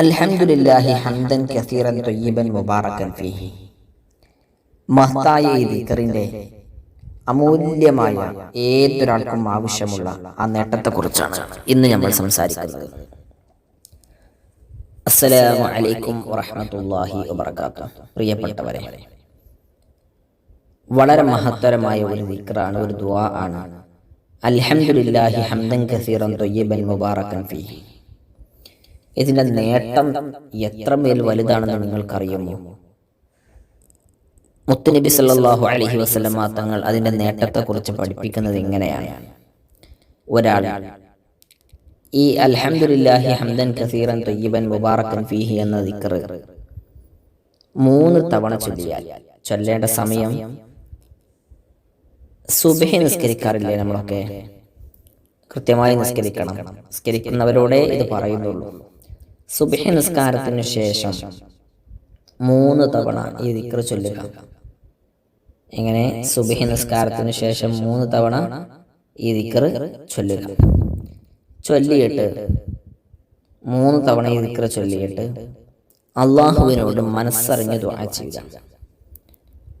അൽഹംദുലില്ലാഹി ഹംദൻ കസീറൻ തൊയ്യബൻ മുബാറക്കൻ ഫീഹി. മഹത്തായ ഈ ദിക്കറിന്റെ അമൂല്യമായ ഏതൊരാൾക്കും ആവശ്യമുള്ള ആ നേട്ടത്തെക്കുറിച്ചാണ് ഇന്ന് നമ്മൾ സംസാരിക്കുന്നത്. അസ്സലാമു അലൈക്കും വറഹ്മത്തുള്ളാഹി വബറകാതുഹു പ്രിയപ്പെട്ടവരെ വളരെ മഹത്തരമായ ഒരു വിക്രാണ് ഒരു ദുആ ആണ്. അൽഹംദുലില്ലാഹി ഹംദൻ കസീറൻ തൊയ്യബൻ മുബാറക്കൻ ഫീഹി. ഇതിന്റെ നേട്ടം എത്രമേൽ വലുതാണെന്ന് നിങ്ങൾക്കറിയുമോ? മുത്തുനബി സല്ലല്ലാഹു അലൈഹി വസല്ലമ തങ്ങൾ അതിന്റെ നേട്ടത്തെക്കുറിച്ച് പഠിപ്പിക്കുന്നത് ഇങ്ങനെയാണ്. ഒരാൾ ഈ അൽഹംദുലില്ലാഹി ഹംദൻ കസീറൻ തയ്യബൻ മുബാറക്കൻ ഫീഹി എന്ന ദിക്കർ മൂന്ന് തവണ ചൊല്ലിയാൽ ചൊല്ലേണ്ട സമയം സുബഹി നിസ്കരിക്കാറില്ലേ നമ്മളൊക്കെ? കൃത്യമായി നിസ്കരിക്കണം. നിസ്കരിക്കുന്നവരോടെ ഇത് പറയുന്നുള്ളൂ. സുബഹി നിസ്കാരത്തിന് ശേഷം മൂന്ന് തവണ ഈ ദിക്ർ ചൊല്ലുക. ഇങ്ങനെ സുബഹി നിസ്കാരത്തിന് ശേഷം മൂന്ന് തവണ ഈ ദിക്ർ ചൊല്ലുക. ചൊല്ലിയിട്ട് മൂന്ന് തവണ ഈ ദിക്ർ ചൊല്ലിയിട്ട് അള്ളാഹുവിനോട് മനസ്സറിഞ്ഞ് ദുആ ചെയ്യുക.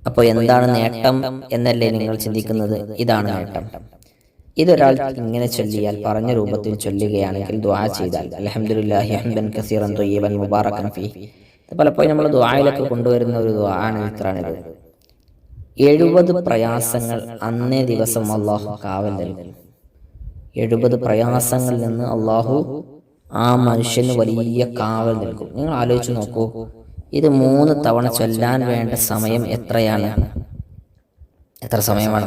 അപ്പോൾ എന്താണ് നേട്ടം എന്നല്ലേ നിങ്ങൾ ചിന്തിക്കുന്നത്? ഇതാണ് നേട്ടം. ഇതൊരാൾ ഇങ്ങനെ ചൊല്ലിയാൽ പറഞ്ഞ രൂപത്തിൽ ചൊല്ലുകയാണെങ്കിൽ ദ്വാ ചെയ്താൽ അൽഹംദുലില്ലാഹി ഹംദൻ കസീറൻ ത്വയ്യിബൻ മുബാറകൻ ഫീ. ഇത് പലപ്പോഴും നമ്മൾ ദ്വായിലൊക്കെ കൊണ്ടുവരുന്ന ഒരു ദുആണ് ഇത്രാണിത്. എഴുപത് പ്രയാസങ്ങൾ അന്നേ ദിവസം അള്ളാഹു കാവൽ നൽകും. എഴുപത് പ്രയാസങ്ങളിൽ നിന്ന് അള്ളാഹു ആ മനുഷ്യന് വലിയ കാവൽ നൽകും. നിങ്ങൾ ആലോചിച്ച് നോക്കൂ. ഇത് മൂന്ന് തവണ ചൊല്ലാൻ വേണ്ട സമയം എത്രയാണ്? എത്ര സമയമാണ്?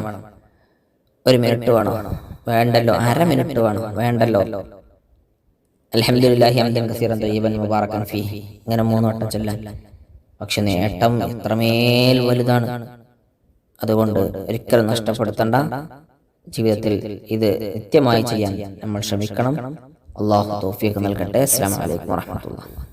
ഒരു മിനിറ്റ് വേണോ. വേണ്ടല്ലോ. അര മിനിറ്റ് വേണോ. വേണ്ടല്ലോ. അൽഹംദുലില്ലാഹി ഹംദൻ കസീറൻ തയ്യബൻ മുബാറകൻ ഫീ. ഇങ്ങനെ മൂന്നോട്ടം ചൊല്ലാൻ. പക്ഷെ നേട്ടം എത്രമേൽ വലുതാണ്. അതുകൊണ്ട് ഒരിക്കലും നഷ്ടപ്പെടുത്തണ്ട. ജീവിതത്തിൽ ഇത് നിത്യമായി ചെയ്യാൻ നമ്മൾ ശ്രമിക്കണം. അള്ളാഹു തൗഫീഖ് നൽകട്ടെ. അസ്സാം അലൈക്കും വറഹ്മത്തുള്ളാഹി